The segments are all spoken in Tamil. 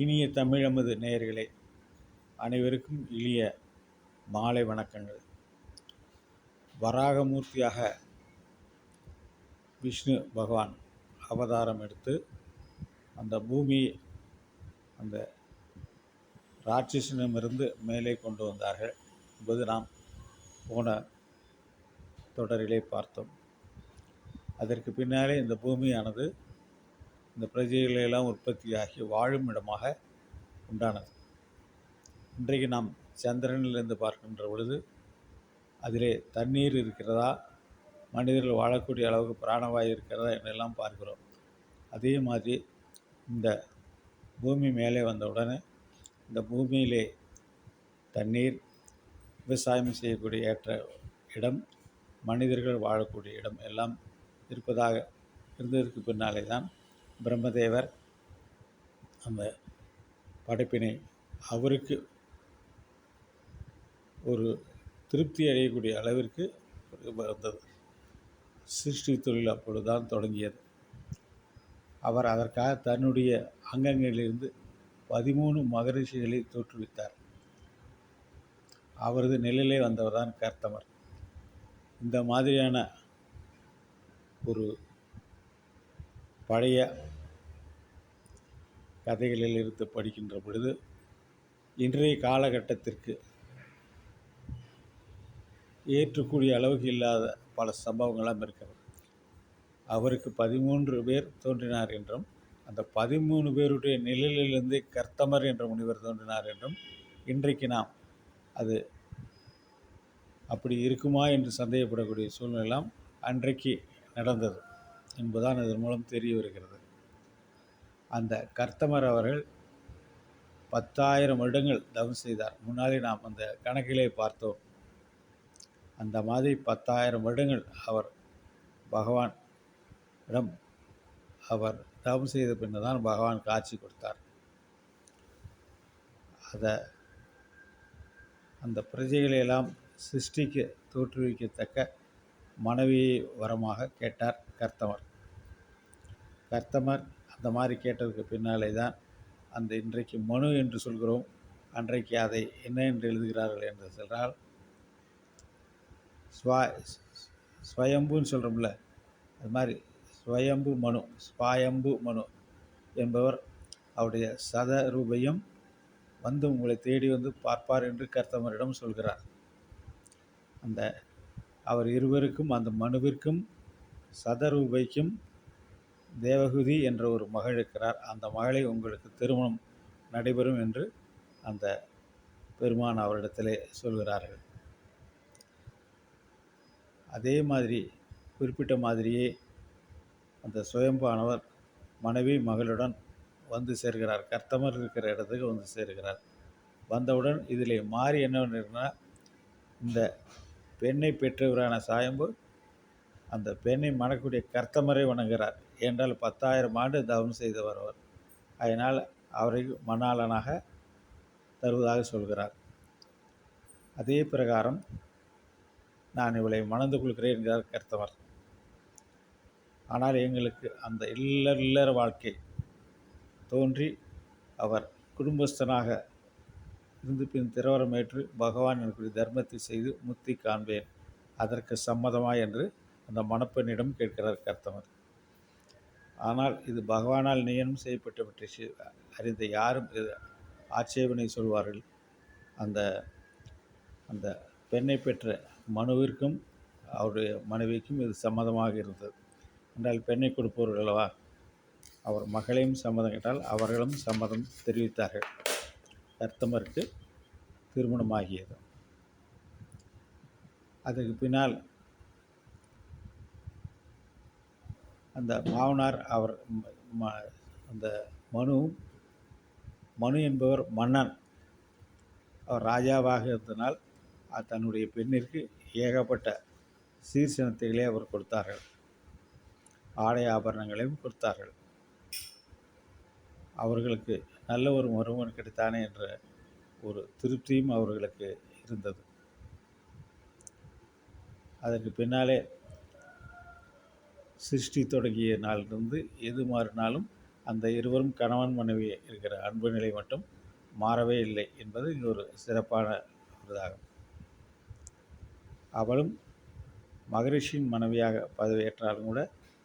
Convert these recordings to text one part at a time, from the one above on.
இனிய தமிழமது நேயர்களே அனைவருக்கும் இனிய மாலை வணக்கங்கள். வராகமூர்த்தியாக விஷ்ணு பகவான் அவதாரம் எடுத்து அந்த பூமி அந்த ராட்சசனிடமிருந்து மேலே கொண்டு வந்தார்கள் என்பது நாம் போன தொடரிலே பார்த்தோம். அதற்கு பின்னாலே இந்த பூமியானது இந்த பிரஜைகளெல்லாம் உற்பத்தியாகி வாழும் இடமாக உண்டானது. இன்றைக்கு நாம் சந்திரனிலிருந்து பார்க்கின்ற பொழுது அதிலே தண்ணீர் இருக்கிறதா? மனிதர்கள் வாழக்கூடிய அளவுக்கு பிராணவாயு இருக்கிறதா என்றெல்லாம் பார்க்கிறோம். அதே மாதிரி இந்த பூமி மேலே வந்தவுடனே இந்த பூமியிலே தண்ணீர் விவசாயம் செய்யக்கூடிய ஏற்ற இடம் மனிதர்கள் வாழக்கூடிய இடம் எல்லாம் இருப்பதாக இருந்ததற்கு பின்னாலே தான் பிரம்மதேவர் அந்த படைப்பினை அவருக்கு ஒரு திருப்தி அடையக்கூடிய அளவிற்கு வந்தது சிருஷ்டி தொழில் அப்பொழுதுதான் தொடங்கியது. அவர் அதற்காக தன்னுடைய அங்கங்களிலிருந்து பதிமூணு மகரிஷிகளை தோற்றுவித்தார். அவரது நிலையிலே வந்தவர் தான் கர்த்தமர். இந்த மாதிரியான ஒரு பழைய கதைகளில் இருந்து படிக்கின்ற பொழுது இன்றைய காலகட்டத்திற்கு ஏற்றக்கூடிய அளவுக்கு இல்லாத பல சம்பவங்களாம் இருக்கிறது. அவருக்கு பதிமூன்று பேர் தோன்றினார் என்றும் அந்த பதிமூணு பேருடைய நிழலிலிருந்து கர்த்தமர் என்ற முனிவர் தோன்றினார் என்றும் இன்றைக்கு நாம் அது அப்படி இருக்குமா என்று சந்தேகப்படக்கூடிய சூழ்நிலாம் அன்றைக்கு நடந்தது என்பதுதான் இதன் மூலம் தெரிய வருகிறது. அந்த கர்த்தமர் அவர்கள் பத்தாயிரம் வருடங்கள் தவம் செய்தார். முன்னாடி நாம் அந்த கணக்கிலே பார்த்தோம். அந்த மாதிரி பத்தாயிரம் வருடங்கள் அவர் பகவான் இடம் அவர் தவம் செய்த பின்னர் தான் பகவான் காட்சி கொடுத்தார். அதை அந்த பிரஜைகளையெல்லாம் சிருஷ்டிக்க தோற்றுவிக்கத்தக்க மனைவியை வரமாக கேட்டார் கர்த்தமர். கர்த்தமர் அந்த மாதிரி கேட்டதுக்கு பின்னாலே தான் அந்த இன்றைக்கு மனு என்று சொல்கிறோம். அன்றைக்கு அதை என்ன என்று எழுதுகிறார்கள் என்று சொன்னால் ஸ்வா ஸ்வயம்புன்னு சொல்கிறோம்ல அது மாதிரி ஸ்வயம்பு மனு ஸ்வாயம்பு மனு என்பவர் அவருடைய சத ரூபையும் வந்து உங்களை தேடி வந்து பார்ப்பார் என்று கர்த்தமரிடம் சொல்கிறார். அந்த அவர் இருவருக்கும் அந்த மனுவிற்கும் சதரூபைக்கும் தேவகுதி என்ற ஒரு மகள் இருக்கிறார். அந்த மகளை உங்களுக்கு திருமணம் நடைபெறும் என்று அந்த பெருமான் அவரிடத்திலே சொல்கிறார்கள். அதே மாதிரி குறிப்பிட்ட மாதிரியே அந்த சுயம்பானவர் மனைவி மகளுடன் வந்து சேர்கிறார். கர்த்தமர் இருக்கிற இடத்துக்கு வந்து சேர்கிறார். வந்தவுடன் இதில் மாறி என்னவென்னா இந்த பெண்ணை பெற்றவரான சாயம்பு அந்த பெண்ணை மணக்கூடிய கர்த்தமரை வணங்குகிறார். என்றால் பத்தாயிரம் ஆண்டு தவம் செய்தவர் அவர். அதனால் அவரை மணாளனாக தருவதாக சொல்கிறார். அதே பிரகாரம் நான் இவளை மணந்து கொள்கிறேன் என்கிறார் கர்த்தவர் ஆனால் எங்களுக்கு அந்த இல்லற இல்லற வாழ்க்கை தோன்றி அவர் குடும்பஸ்தனாக இருந்து பின் திரவரமேற்று பகவான் எனக்கு தர்மத்தை செய்து முத்தி காண்பேன். அதற்கு சம்மதமா என்று அந்த மணப்பெண்ணிடம் கேட்கிறார் கர்த்தவர். ஆனால் இது பகவானால் நியமனம் செய்யப்பட்டவற்றை அறிந்த யாரும் ஆட்சேபனை சொல்வார்கள். அந்த அந்த பெண்ணை பெற்ற மனுவிற்கும் அவருடைய மனைவிக்கும் இது சம்மதமாக இருந்தது. என்றால் பெண்ணை கொடுப்பவர்கள் அல்லவா? அவர் மகளையும் சம்மதம் கேட்டால் அவர்களும் சம்மதம் தெரிவித்தார்கள். கர்த்தமருக்கு திருமணமாகியது. அதற்கு பின்னால் அந்த மாமனார் அவர் அந்த மனு மனு என்பவர் மன்னன். அவர் ராஜாவாக இருந்தனால் தன்னுடைய பெண்ணிற்கு ஏகப்பட்ட சீர்சனத்தைகளே அவர் கொடுத்தார்கள். ஆடை ஆபரணங்களையும் கொடுத்தார்கள். அவர்களுக்கு நல்ல ஒரு மருமகன் கிடைத்தானே என்ற ஒரு திருப்தியும் அவர்களுக்கு இருந்தது. அதற்கு பின்னாலே சிருஷ்டி தொடங்கிய நாளிலிருந்து எது மாறினாலும் அந்த இருவரும் கணவன் மனைவி இருக்கிற அன்பு நிலை மட்டும் மாறவே இல்லை என்பது இங்கு ஒரு சிறப்பான இதாகும் அவளும் மகரிஷியின் மனைவியாக பதவியேற்றாலும் கூட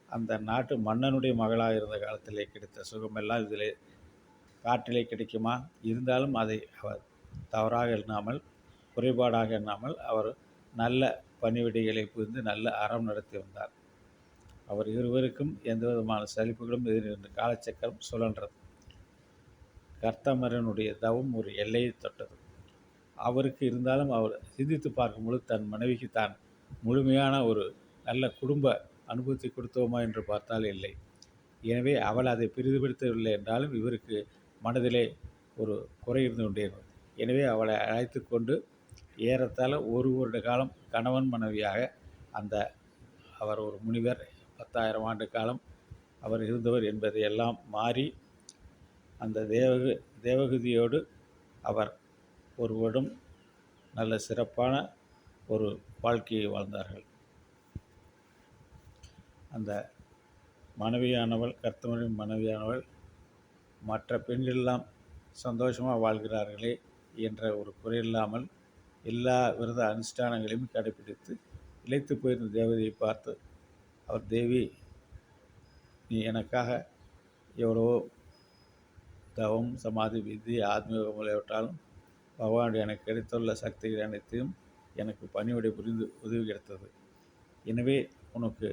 அந்த நாட்டு மன்னனுடைய மகளாக இருந்த காலத்திலே கிடைத்த சுகமெல்லாம் இதிலே காட்டிலே கிடைக்குமா? இருந்தாலும் அதை அவர் தவறாக எண்ணாமல் குறைபாடாக எண்ணாமல் அவர் நல்ல பணிவிடைகளை புரிந்து நல்ல அறம் நடத்தி வந்தார். அவர் இருவருக்கும் எந்த விதமான சலிப்புகளும் எதிர்ந்த காலச்சக்கரம் சுழன்றது. கர்த்தமரனுடைய தவம் ஒரு எல்லையை தொட்டது. அவருக்கு இருந்தாலும் அவர் சிந்தித்து பார்க்கும்பொழுது தன் மனைவிக்கு தான் முழுமையான ஒரு நல்ல குடும்ப அனுபவத்தை கொடுத்தோமா என்று பார்த்தால் இல்லை. எனவே அவள் அதை பெரிதுபடுத்தவில்லை என்றாலும் இவருக்கு மனதிலே ஒரு குறை இருந்து கொண்டே இருந்தது எனவே அவளை அழைத்து கொண்டு ஏறத்தாழ ஒரு வருட காலம் கணவன் மனைவியாக அந்த அவர் ஒரு முனிவர் பத்தாயிரம் ஆண்டு காலம் அவர் இருந்தவர் என்பதை எல்லாம் மாறி அந்த தேவகு தேவகுதியோடு அவர் ஒருவரும் நல்ல சிறப்பான ஒரு வாழ்க்கையை வாழ்ந்தார்கள். அந்த மனைவியானவள் கர்த்தவரின் மனைவியானவள் மற்ற பெண்களெல்லாம் சந்தோஷமாக வாழ்கிறார்களே என்ற ஒரு குறையில்லாமல் எல்லா விரத அனுஷ்டானங்களையும் கடைபிடித்து இழைத்து போயிருந்த தேவதையை பார்த்து அவர் தேவி நீ எனக்காக எவ்வளவோ தவம் சமாதி விதி ஆத்மீகம் விளையாட்டாலும் பகவான் எனக்கு கிடைத்துள்ள சக்திகள் அனைத்தையும் எனக்கு பணிவிடை புரிந்து உதவி கிடைத்தது எனவே உனக்கு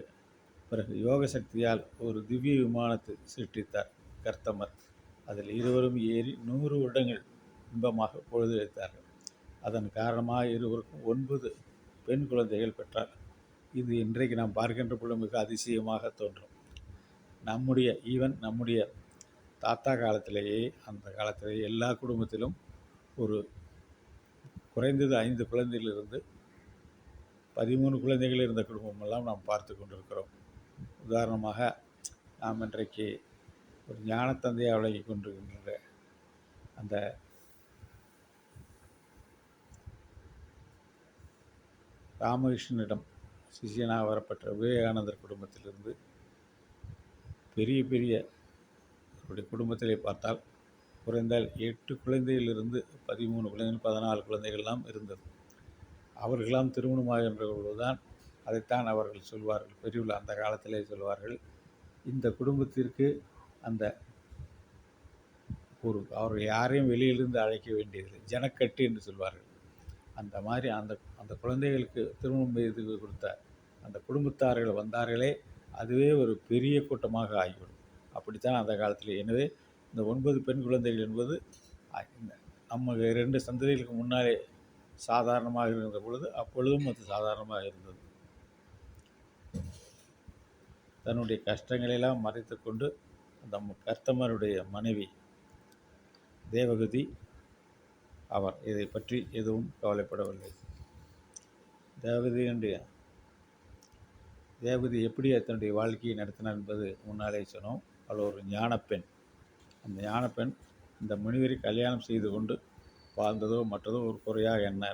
பிறகு யோக சக்தியால் ஒரு திவ்ய விமானத்தை சிருஷ்டித்தார் கர்த்தமர். அதில் இருவரும் ஏறி நூறு வருடங்கள் இன்பமாக பொழுதுழைத்தார்கள் அதன் காரணமாக இருவருக்கும் ஒன்பது பெண் குழந்தைகள் பெற்றார் இது இன்றைக்கு நாம் பார்க்கின்ற பொழுது மிக அதிசயமாக தோன்றும். நம்முடைய ஈவன் நம்முடைய தாத்தா காலத்திலேயே அந்த காலத்திலேயே எல்லா குடும்பத்திலும் ஒரு குறைந்தது ஐந்து குழந்தையிலிருந்து பதிமூணு குழந்தைகள் இருந்த குடும்பமெல்லாம் நாம் பார்த்து கொண்டிருக்கிறோம். உதாரணமாக நாம் இன்றைக்கு ஒரு ஞானத்தந்தையை வழங்கி கொண்டிருக்கின்ற அந்த ராமகிருஷ்ணனிடம் சிஷியனாக வரப்பட்ட விவேகானந்தர் குடும்பத்திலிருந்து பெரிய பெரிய அவருடைய குடும்பத்திலே பார்த்தால் குறைந்தால் எட்டு குழந்தையிலிருந்து பதிமூணு குழந்தைகள் பதினாலு குழந்தைகள்லாம் இருந்தது. அவர்களெல்லாம் திருமணமாகின்ற பொழுதுதான் அதைத்தான் அவர்கள் சொல்வார்கள். பெரியவர்கள் அந்த காலத்திலே சொல்வார்கள் இந்த குடும்பத்திற்கு அந்த ஒரு அவர்கள் யாரையும் வெளியிலிருந்து அழைக்க வேண்டியதில்லை. ஜனக்கட்டு என்று சொல்வார்கள். அந்த மாதிரி அந்த அந்த குழந்தைகளுக்கு திருமணம் செய்து கொடுத்த அந்த குடும்பத்தார்கள் வந்தார்களே அதுவே ஒரு பெரிய கூட்டமாக ஆகிவிடும். அப்படித்தான் அந்த காலத்தில். எனவே இந்த ஒன்பது பெண் குழந்தைகள் என்பது நம்ம ரெண்டு சந்ததிகளுக்கு முன்னாலே சாதாரணமாக இருந்த பொழுது அப்பொழுதும் அது சாதாரணமாக இருந்தது. தன்னுடைய கஷ்டங்களெல்லாம் மறைத்து கொண்டு அந்த கர்த்தமருடைய மனைவி தேவகதி அவர் இதை பற்றி எதுவும் கவலைப்படவில்லை. தேவதையுடைய தேவதி எப்படி தன்னுடைய வாழ்க்கையை நடத்தினார் என்பது முன்னாலே சொன்னோம். அவள் ஒரு ஞானப்பெண். அந்த ஞானப்பெண் இந்த முனிவரை கல்யாணம் செய்து கொண்டு வாழ்ந்ததோ மற்றதோ ஒரு குறையாக என்ன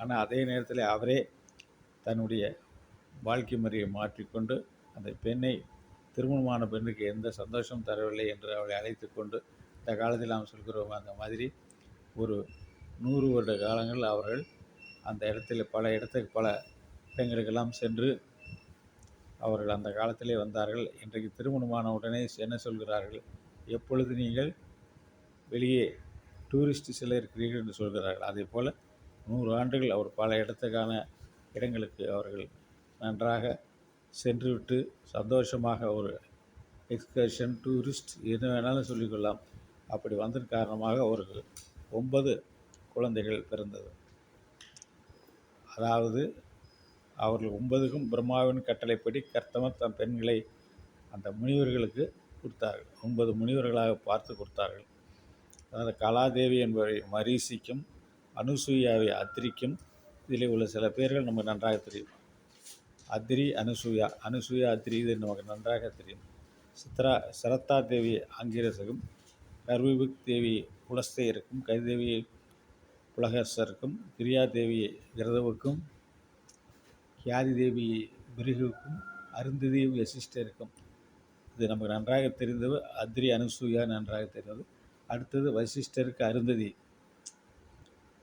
ஆனால் அதே நேரத்தில் அவரே தன்னுடைய வாழ்க்கை முறையை மாற்றிக்கொண்டு அந்த பெண்ணை திருமணமான பெண்ணுக்கு எந்த சந்தோஷம் தரவில்லை என்று அவளை அழைத்து கொண்டு இந்த காலத்தில் நாம் சொல்கிறோம் அந்த மாதிரி ஒரு நூறு வருட காலங்கள் அவர்கள் அந்த இடத்துல பல இடத்துக்கு பல இடங்களுக்கெல்லாம் சென்று அவர்கள் அந்த காலத்திலே வந்தார்கள். இன்றைக்கு திருமணமான உடனே என்ன சொல்கிறார்கள்? எப்பொழுது நீங்கள் வெளியே டூரிஸ்ட் சில இருக்கிறீர்கள் என்று சொல்கிறார்கள். அதே போல் நூறு ஆண்டுகள் அவர் பல இடத்துக்கான இடங்களுக்கு அவர்கள் நன்றாக சென்றுவிட்டு சந்தோஷமாக ஒரு எக்ஸ்கர்ஷன் டூரிஸ்ட் எது வேணாலும் சொல்லிக்கொள்ளலாம். அப்படி வந்ததன் காரணமாக அவர்கள் ஒன்பது குழந்தைகள் பிறந்தது. அதாவது அவர்கள் ஒன்பதுக்கும் பிரம்மாவின் கட்டளைப்படி கர்த்தமர் தம் பெண்களை அந்த முனிவர்களுக்கு கொடுத்தார்கள். ஒன்பது முனிவர்களாக பார்த்து கொடுத்தார்கள். அதாவது கலாதேவி என்பவரை மரீசிக்கும் அனுசூயாவை அத்திரிக்கும் இதில் உள்ள சில பேர்கள் நமக்கு நன்றாக தெரியும். அத்திரி அனுசூயா அனுசூயா அத்திரி இது நமக்கு நன்றாக தெரியும். சித்ரா சரத்தா தேவி ஆங்கிரசகும் கர்விபுக் தேவி புலஸ்தேயருக்கும் கைதேவி புலகர்சருக்கும் பிரியாதேவி கிரதவுக்கும் கியாதி தேவி பிருகுவுக்கும் அருந்ததி வசிஷ்டருக்கும். இது நமக்கு நன்றாக தெரிந்தது. அத்ரி அனுசூயா நன்றாக தெரிந்தது. அடுத்தது வசிஷ்டருக்கு அருந்ததி.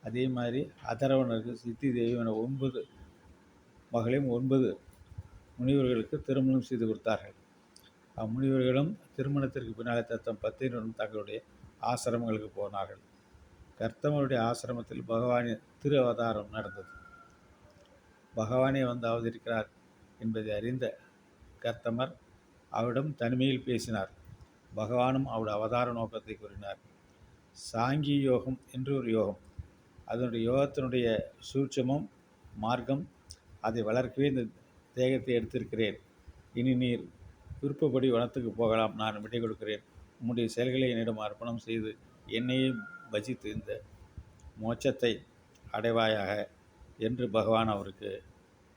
அதே மாதிரி அதரவனருக்கு சித்தி தேவி என ஒன்பது மகளையும் ஒன்பது முனிவர்களுக்கு திருமணம் செய்து கொடுத்தார்கள். அம்முனிவர்களும் திருமணத்திற்கு பின்னால் தத்தம் பத்தினரும் தங்களுடைய ஆசிரமங்களுக்கு போனார்கள். கர்த்தவனுடைய ஆசிரமத்தில் பகவானின் திரு அவதாரம் நடந்தது. பகவானே வந்து அவதரிக்கிறார் என்பதை அறிந்த கர்த்தமர் அவரிடம் தனிமையில் பேசினார். பகவானும் அவருடைய அவதார நோக்கத்தை கூறினார். சாங்கி யோகம் என்று ஒரு யோகம். அதனுடைய யோகத்தினுடைய சூட்சமும் மார்க்கம் அதை வளர்க்கவே இந்த தேகத்தை எடுத்திருக்கிறேன். இனி நீர் விருப்பப்படி வனத்துக்கு போகலாம். நான் விடை கொடுக்கிறேன். உம்முடைய செயல்களை என்னிடம் அர்ப்பணம் செய்து என்னையே பஜித்து இந்த மோட்சத்தை அடைவாயாக என்று பகவான் அவருக்கு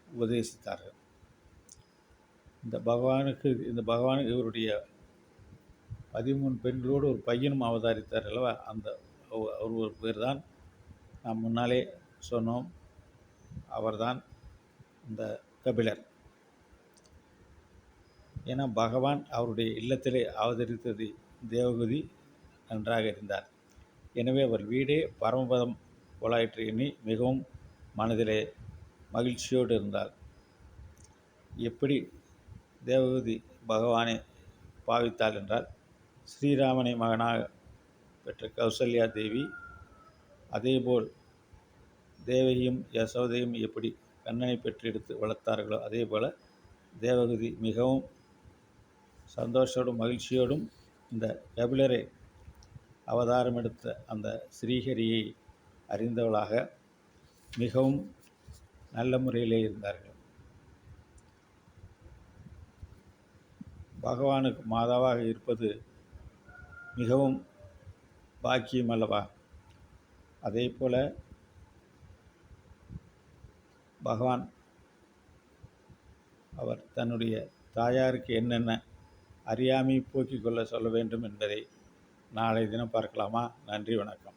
உபதேசித்தார்கள். இந்த பகவானுக்கு இந்த பகவானுக்கு இவருடைய பதிமூணு பெண்களோடு ஒரு பையனும் அவதாரித்தார் அல்லவா? அந்த அவர் ஒரு பேர் தான் நாம் முன்னாலே சொன்னோம். அவர்தான் இந்த கபிலர். ஏன்னா பகவான் அவருடைய இல்லத்திலே அவதரித்தது தேவகுதி நன்றாக இருந்தார். எனவே அவர் வீடே பரமபதம் போலாயிற்று எண்ணி மிகவும் மனதிலே மகிழ்ச்சியோடு இருந்தார். எப்படி தேவகுதி பகவானை பாவித்தாள் என்றால் ஸ்ரீராமனை மகனாக பெற்ற கௌசல்யா தேவி அதேபோல் தேவகியும் யசோதையும் எப்படி கண்ணனை பெற்றெடுத்து வளர்த்தார்களோ அதே போல் தேவகுதி மிகவும் சந்தோஷோடும் மகிழ்ச்சியோடும் இந்த கபிலரை அவதாரம் எடுத்த அந்த ஸ்ரீஹரியை அறிந்தவளாக மிகவும் நல்ல முறையிலே இருந்தார்கள். பகவானுக்கு மாதாவாக இருப்பது மிகவும் பாக்கியம் அல்லவா? அதே போல் பகவான் அவர் தன்னுடைய தாயாருக்கு என்னென்ன அறியாமை போக்கிக் கொள்ள சொல்ல வேண்டும் என்பதை நாளை தினம் பார்க்கலாமா? நன்றி வணக்கம்.